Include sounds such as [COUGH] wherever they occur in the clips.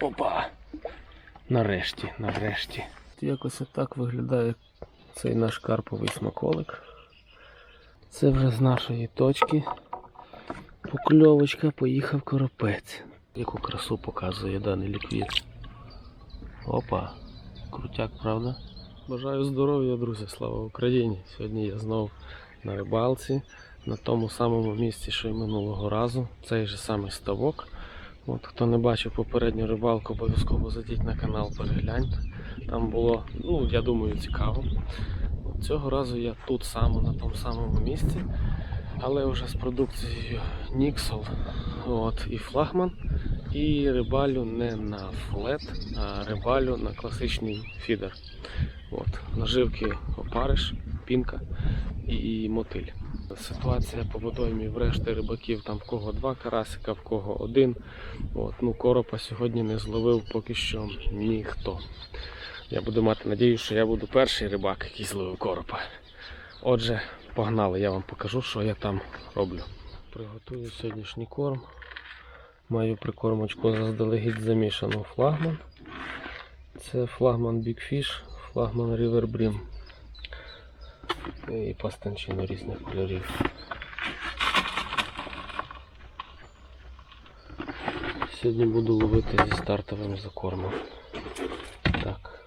Опа! Нарешті, нарешті. Якось отак виглядає цей наш карповий смаколик. Це вже з нашої точки. Покльовочка, поїхав коропець. Яку красу показує даний ліквід. Опа, крутяк, правда? Бажаю здоров'я, друзі, слава Україні! Сьогодні я знов на рибалці, на тому самому місці, що й минулого разу. Цей же самий ставок. От, хто не бачив попередню рибалку, обов'язково зайдіть на канал, перегляньте. Там було, ну, я думаю, цікаво. От Цього разу я тут само, на тому самому місці, але вже з продукцією Nixol от, і флагман. І рибалю не на флет, а рибалю на класичний фідер. От, наживки опариш, пінка і мотиль. Ситуація по водоймі в решти рибаків, там в кого два карасика, в кого один. От, ну, коропа сьогодні не зловив поки що ніхто. Я буду мати надію, що я буду перший рибак, який зловив коропа. Отже, погнали, я вам покажу, що я там роблю. Приготую сьогоднішній корм. Маю прикормочку заздалегідь замішану флагман. Це флагман Big Fish, флагман River Brim. І пастанчину різних кольорів. Сьогодні буду ловити зі стартовим закормом. Так.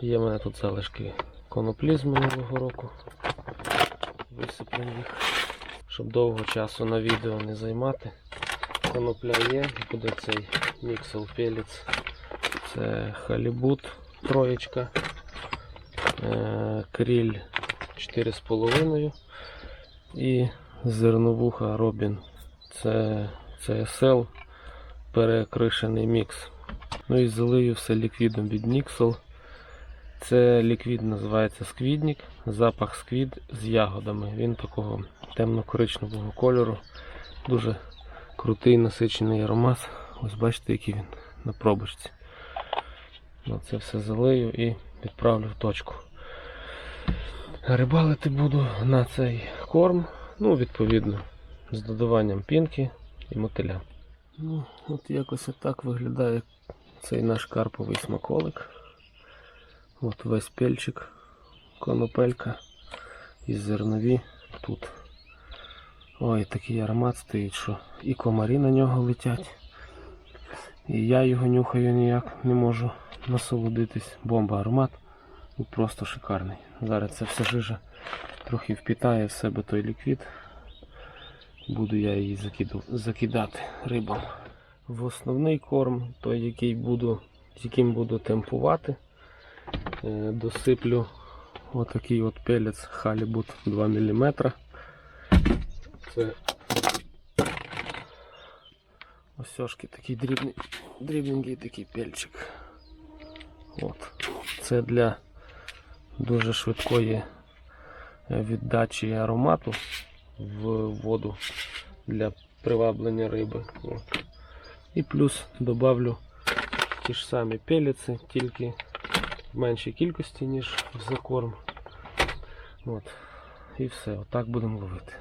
Є в мене тут залишки коноплі з минулого року. Висиплю їх, щоб довго часу на відео не займати. Конопля є, буде цей міксел пелець. Це халібут троєчка. Е, кріль 4,5 і зерновуха Робін. Це CSL перекришений мікс. Ну і залию все ліквідом від Nixel. Це ліквід називається сквідник, запах сквід з ягодами. Він такого темно-коричневого кольору. Дуже крутий насичений аромат. Ось бачите, який він на пробочці. Ну, Це все залию і відправлю в точку. Рибалити буду на цей корм, ну, відповідно, з додаванням пінки і мотиля. Ну, от якось отак виглядає цей наш карповий смаколик. От весь пельчик, конопелька і зернові тут. Ой, такий аромат стоїть, що і комарі на нього летять. І я його нюхаю ніяк не можу насолодитись. Бомба аромат. Ну, Просто шикарний. Зараз ця вся жижа трохи впітає в себе той ліквід. Буду я її закиду- закидати рибам. В основний корм, той, який буду, з яким буду темпувати, е, досиплю отакий от пелець халібут 2 мм. Це осьошки такий дрібний, дрібненький такий пельчик. От. Це для дуже швидкої е, віддачі аромату в воду для приваблення риби. От. І плюс добавлю ті ж самі пеліці, тільки в меншій кількості, ніж в закорм. От. І все, отак будемо ловити.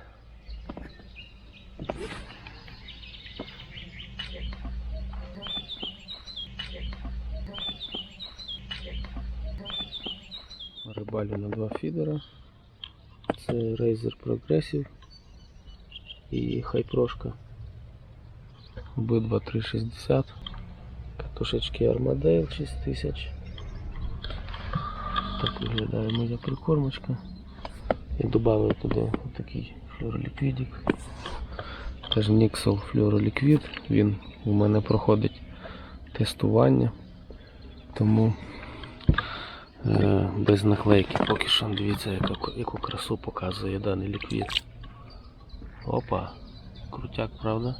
Рибалю на два фідера. Це Razer Progressive і хайпрошка. Обидва 360. Катушечки Armadale 6000. Так виглядає моя прикормочка. І додав туди такий флюороліквідик. Теж Nixel флюороліквід. Він у мене проходить тестування. Тому без наклейки. Поки що дивіться, яку, яку красу показує даний ліквід. Опа, крутяк, правда?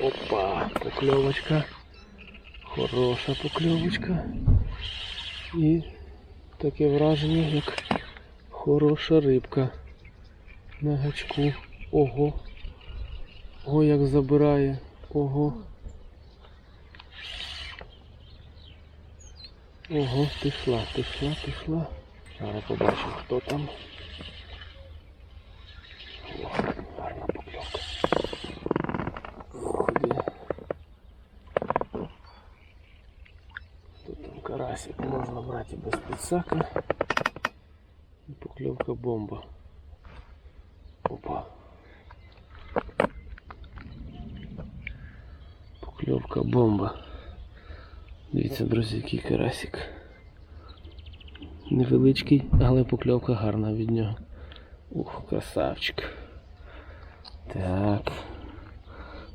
Опа, покльовочка. Хороша покльовочка. І таке враження, як хороша рибка на гачку. Ого. Ого, як забирає. Ого. Ого, пішла, пішла, пішла. Зараз побачимо, хто там. О, гарна покльовка. Тут там карасик можна брати без підсака. Покльовка бомба. Опа. Покльовка бомба. Дивіться, друзі, який карасик. Невеличкий, але покльовка гарна від нього. Ух, красавчик. Так.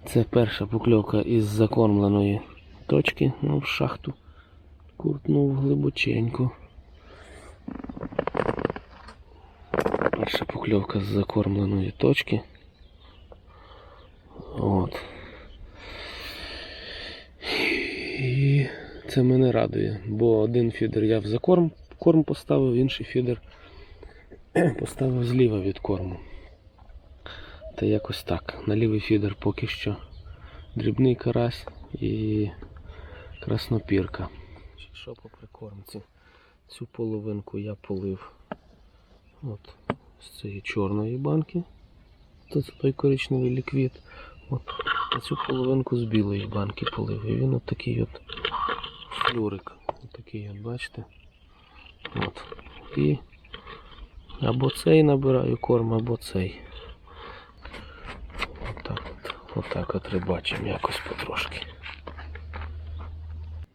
Це перша покльовка із закормленої точки, ну, в шахту. Куртнув глибоченько. Перша покльовка з закормленої точки. От. І це мене радує, бо один фідер я в закорм корм поставив, інший фідер [CLEARS THROAT] поставив зліва від корму. Та якось так. На лівий фідер поки що дрібний карась і краснопірка. Що по прикормці? Цю половинку я полив от, з цієї чорної банки. Це той коричневий ліквід. От, а цю половинку з білої банки полив. І він от от флюрик. От от, бачите? От. І або цей набираю корм, або цей. Отак от, отак от рибачимо якось потрошки.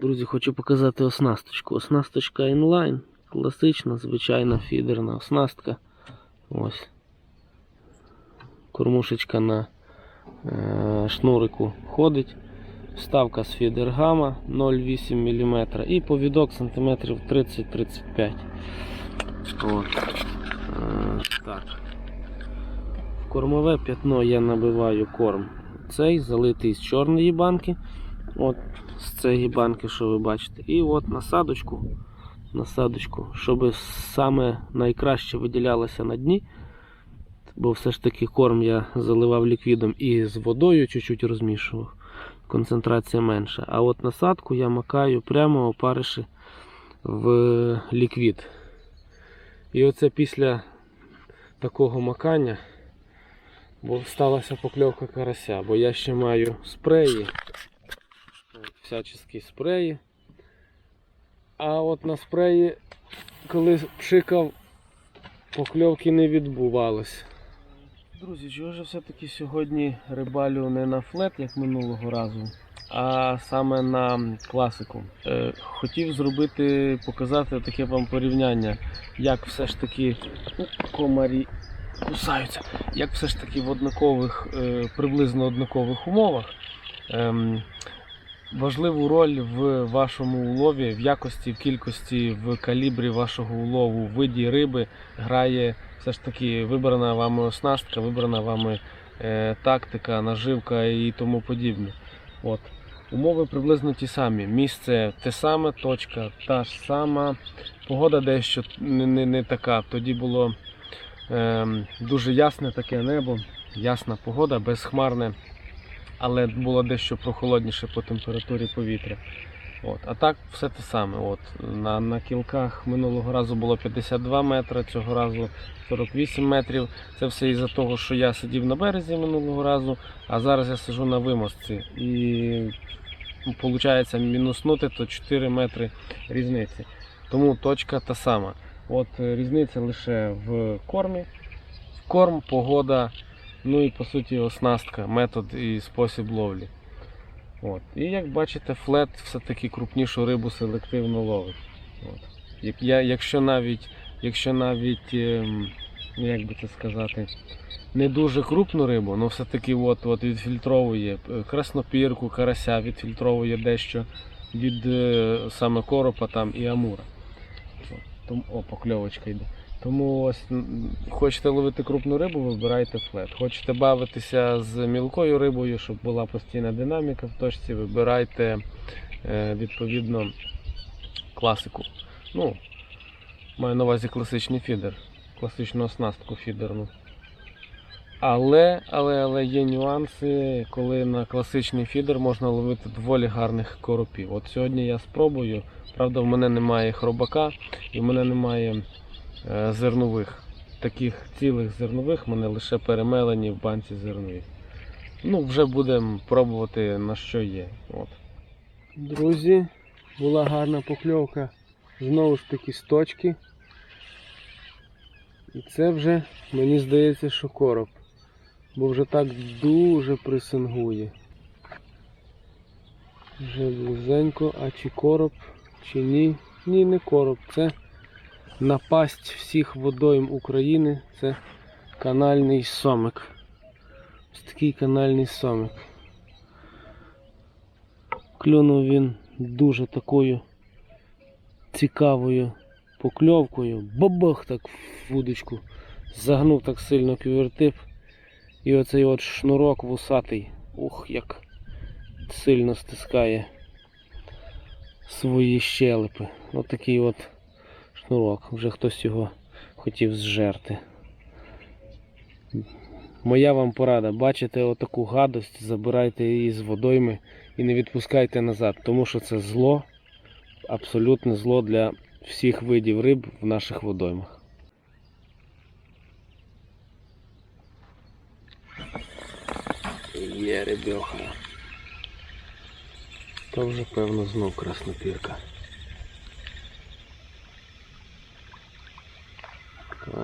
Друзі, хочу показати оснасточку. Оснасточка інлайн. Класична, звичайна фідерна оснастка. Ось. Кормушечка на е, шнурику ходить. Вставка з фідергама 0,8 мм і повідок сантиметрів 30-35 От. Е, так. В кормове п'ятно я набиваю корм. Цей залитий з чорної банки. От з цієї банки, що ви бачите. І от насадочку, насадочку, щоб саме найкраще виділялося на дні. Бо все ж таки корм я заливав ліквідом і з водою чуть-чуть розмішував. Концентрація менша. А от насадку я макаю прямо опариші в ліквід. І оце після такого макання сталася покльовка карася, бо я ще маю спреї, всячески спреї. А от на спреї, коли пшикав, покльовки не відбувалось. Друзі, чого ж все-таки сьогодні рибалю не на флет, як минулого разу, а саме на класику. Е, хотів зробити, показати таке вам порівняння, як все ж таки комарі кусаються, як все ж таки в однакових, е, приблизно однакових умовах. Важливу роль в вашому улові, в якості, в кількості, в калібрі вашого улову, в виді риби грає все ж таки вибрана вами оснастка, вибрана вами е, тактика, наживка і тому подібне. От. Умови приблизно ті самі. Місце те саме, точка та ж сама. Погода дещо не, не, не така. Тоді було ем, дуже ясне таке небо, ясна погода, безхмарне, але було дещо прохолодніше по температурі повітря. От. А так все те саме. От. На, на кілках минулого разу було 52 метри, цього разу 48 метрів. Це все із-за того, що я сидів на березі минулого разу, а зараз я сиджу на вимостці. І виходить мінуснути то 4 метри різниці. Тому точка та сама. От е, різниця лише в кормі. В Корм, погода, ну і по суті оснастка, метод і спосіб ловлі. От. І як бачите, флет все-таки крупнішу рибу селективно ловить. От. Як я, якщо навіть, якщо навіть ем, ну, як би це сказати, не дуже крупну рибу, але все-таки от, от відфільтровує е, краснопірку, карася, відфільтровує дещо від е, саме коропа там і амура. От. Тому, о, покльовочка йде. Тому ось хочете ловити крупну рибу, вибирайте флет. Хочете бавитися з мілкою рибою, щоб була постійна динаміка в точці, вибирайте е, відповідно класику. Ну, маю на увазі класичний фідер, класичну оснастку фідерну. Але, але, але є нюанси, коли на класичний фідер можна ловити доволі гарних коропів. От сьогодні я спробую. Правда, в мене немає хробака і в мене немає зернових. Таких цілих зернових мене лише перемелені в банці зернові. Ну, вже будемо пробувати на що є. От. Друзі, була гарна покльовка. Знову ж таки з точки. І це вже, мені здається, що короб. Бо вже так дуже присингує. Вже близенько, а чи короб, чи ні. Ні, не короб. Це напасть всіх водойм України. Це канальний сомик. Ось такий канальний сомик. Клюнув він дуже такою цікавою покльовкою. Бабах так в вудочку. Загнув так сильно кювертип. І оцей от шнурок вусатий. Ух, як сильно стискає свої щелепи. От такий от шнурок. Вже хтось його хотів зжерти. Моя вам порада, бачите отаку гадость, забирайте її з водойми і не відпускайте назад, тому що це зло, абсолютне зло для всіх видів риб в наших водоймах. Є рибьоха. То вже певно знов краснопірка.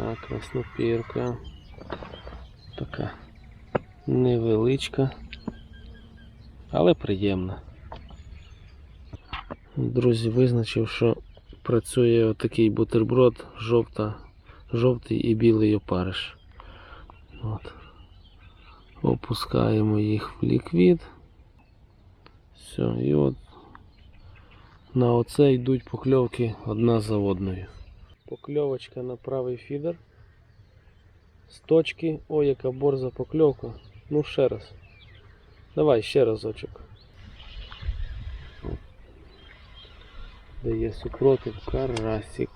Так, краснопірка. Така невеличка, але приємна. Друзі, визначив, що працює отакий бутерброд жовта, жовтий і білий опариш. От. Опускаємо їх в ліквід. Все, і от на оце йдуть покльовки одна за одною. Покльовочка на правий фідер. З точки. Ой, яка борза покльовка. Ну ще раз. Давай ще разочок. Дає супротив карасик.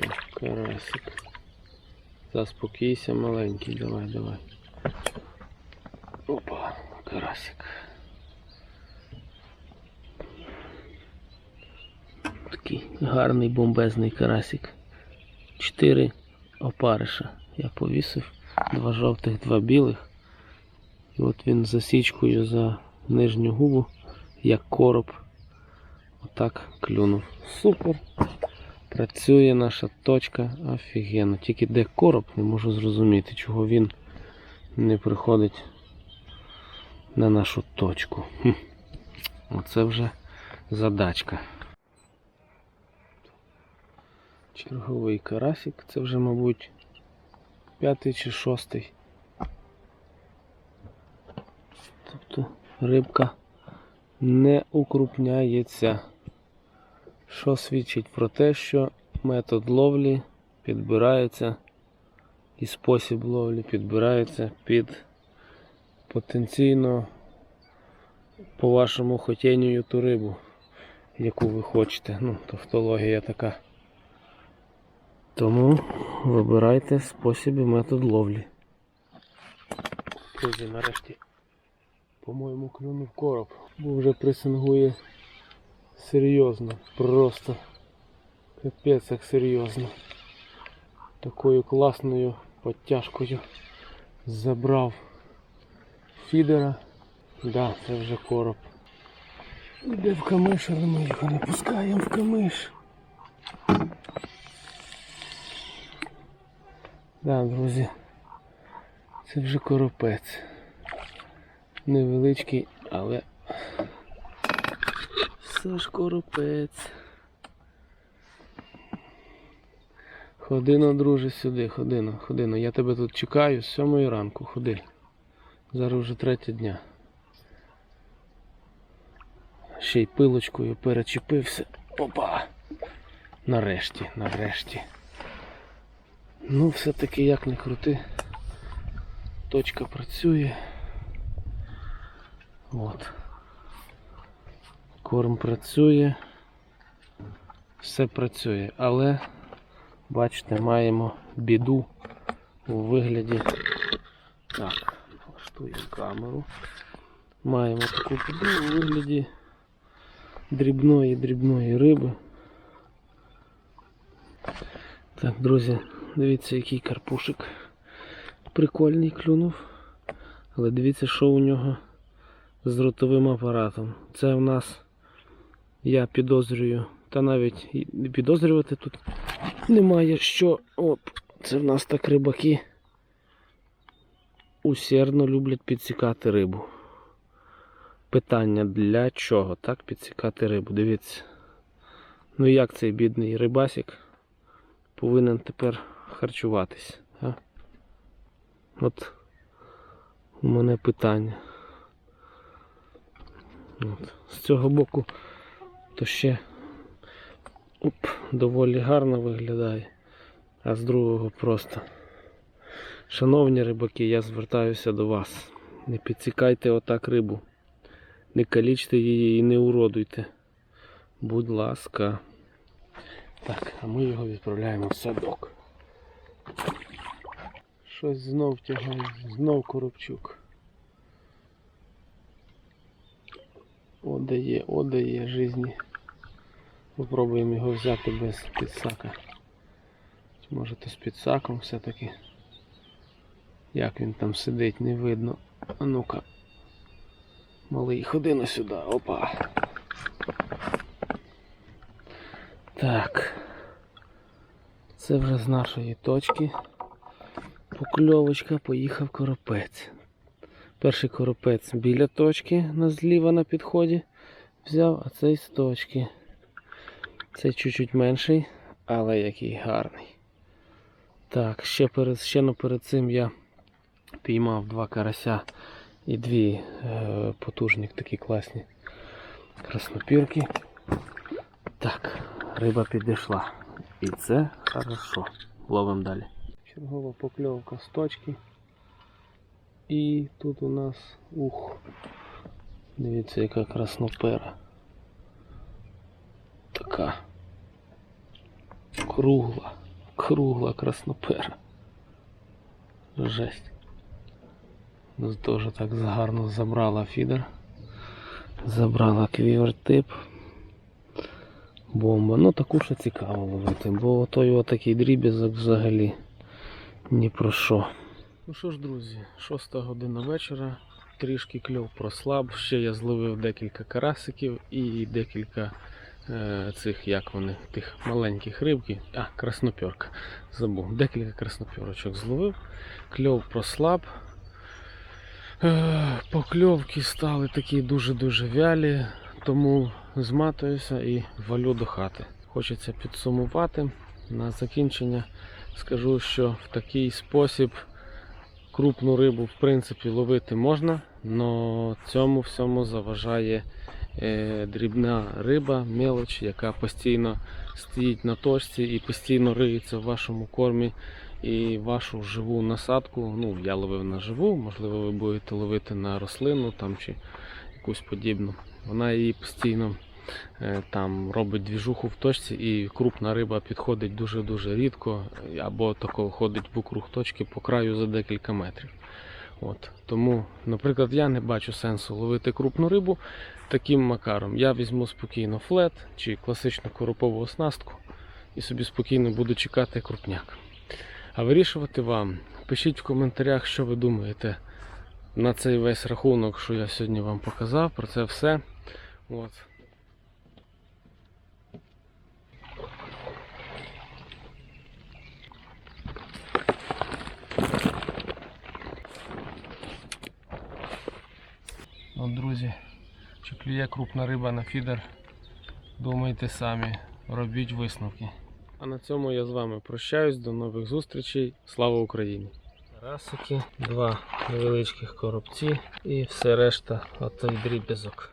Так, карасик. Заспокійся, маленький, давай, давай. Опа, карасик. Такий гарний бомбезний карасик. Чотири опариша. Я повісив. Два жовтих, два білих. І от він засічкою за нижню губу, як короб. Отак клюнув. Супер. Працює наша точка офігенно. Тільки де короб, не можу зрозуміти, чого він не приходить на нашу точку. Хм. Оце вже задачка. Черговий карасик, це вже, мабуть, п'ятий чи шостий. Тобто рибка не укрупняється, що свідчить про те, що метод ловлі підбирається і спосіб ловлі підбирається під потенційно по вашому хотінню ту рибу, яку ви хочете. Ну, тавтологія така. Тому вибирайте спосіб і метод ловлі. Друзі, нарешті, по-моєму, клюнув короб, бо вже пресингує серйозно, просто капець як серйозно. Такою класною подтяжкою забрав фідера. Да, це вже короб. Іде в камиш, але ми його не пускаємо в камиш. Да, друзі, це вже коропець. Невеличкий, але все ж коропець. Ходино, друже, сюди, ходино, ходино. Я тебе тут чекаю з сьомої ранку, ходи. Зараз вже третя дня. Ще й пилочкою перечепився. Опа! Нарешті, нарешті. Ну, все-таки як не крути. Точка працює. От. Корм працює. Все працює, але бачите, маємо біду у вигляді. Так, налаштуємо камеру. Маємо таку біду у вигляді дрібної дрібної риби. Так, друзі, дивіться, який карпушик. Прикольний клюнув. Але дивіться, що у нього з ротовим апаратом. Це в нас, я підозрюю, та навіть підозрювати тут немає що. Оп, це в нас так рибаки усердно люблять підсікати рибу. Питання для чого так підсікати рибу? Дивіться. Ну як цей бідний рибасик повинен тепер харчуватись? А? От у мене питання. От. З цього боку то ще оп, доволі гарно виглядає, а з другого просто. Шановні рибаки, я звертаюся до вас. Не підсікайте отак рибу. Не калічте її і не уродуйте. Будь ласка. Так, а ми його відправляємо в садок. Щось знов тягає, знов коробчук. О, дає, о, дає жизні. Попробуємо його взяти без підсака. Може то з підсаком все-таки. Як він там сидить, не видно. А ну-ка. Малий, ходи на сюди, опа. Так. Це вже з нашої точки. Покльовочка, поїхав коропець. Перший коропець біля точки, на зліва на підході взяв, а цей з точки. Цей чуть-чуть менший, але який гарний. Так, ще перед, ще перед цим я піймав два карася і дві е, потужні такі класні краснопірки. Так, риба підійшла. І це хорошо. Ловимо далі. Чергова покльовка з точки. І тут у нас ух. Дивіться, яка краснопера. Така кругла, кругла краснопера. Жесть. Теж так гарно забрала фідер. Забрала квівертип. Бомба. Ну таку ще цікаво ловити, бо той отакий дріб'язок взагалі ні про що. Ну що ж, друзі, шоста година вечора. Трішки кльов прослаб. Ще я зловив декілька карасиків і декілька е, цих, як вони, тих маленьких рибків. А, краснопьорка. Забув. Декілька краснопьорочок зловив. Кльов прослаб. Е, Покльовки стали такі дуже-дуже вялі, тому зматуюся і валю до хати. Хочеться підсумувати. На закінчення скажу, що в такий спосіб крупну рибу в принципі ловити можна, але цьому всьому заважає е, дрібна риба, мелоч, яка постійно стоїть на точці і постійно риється в вашому кормі і вашу живу насадку. Ну, я ловив на живу, можливо, ви будете ловити на рослину там чи якусь подібну. Вона її постійно е, там робить двіжуху в точці, і крупна риба підходить дуже-дуже рідко, або тако ходить вокруг точки по краю за декілька метрів. От. Тому, наприклад, я не бачу сенсу ловити крупну рибу таким макаром. Я візьму спокійно флет чи класичну коропову оснастку і собі спокійно буду чекати крупняк. А вирішувати вам. Пишіть в коментарях, що ви думаєте на цей весь рахунок, що я сьогодні вам показав, про це все. От. От, друзі, чи клює крупна риба на фідер, думайте самі, робіть висновки. А на цьому я з вами прощаюсь. До нових зустрічей. Слава Україні! Расики, два невеличких коробці і все решта отой дріб'язок.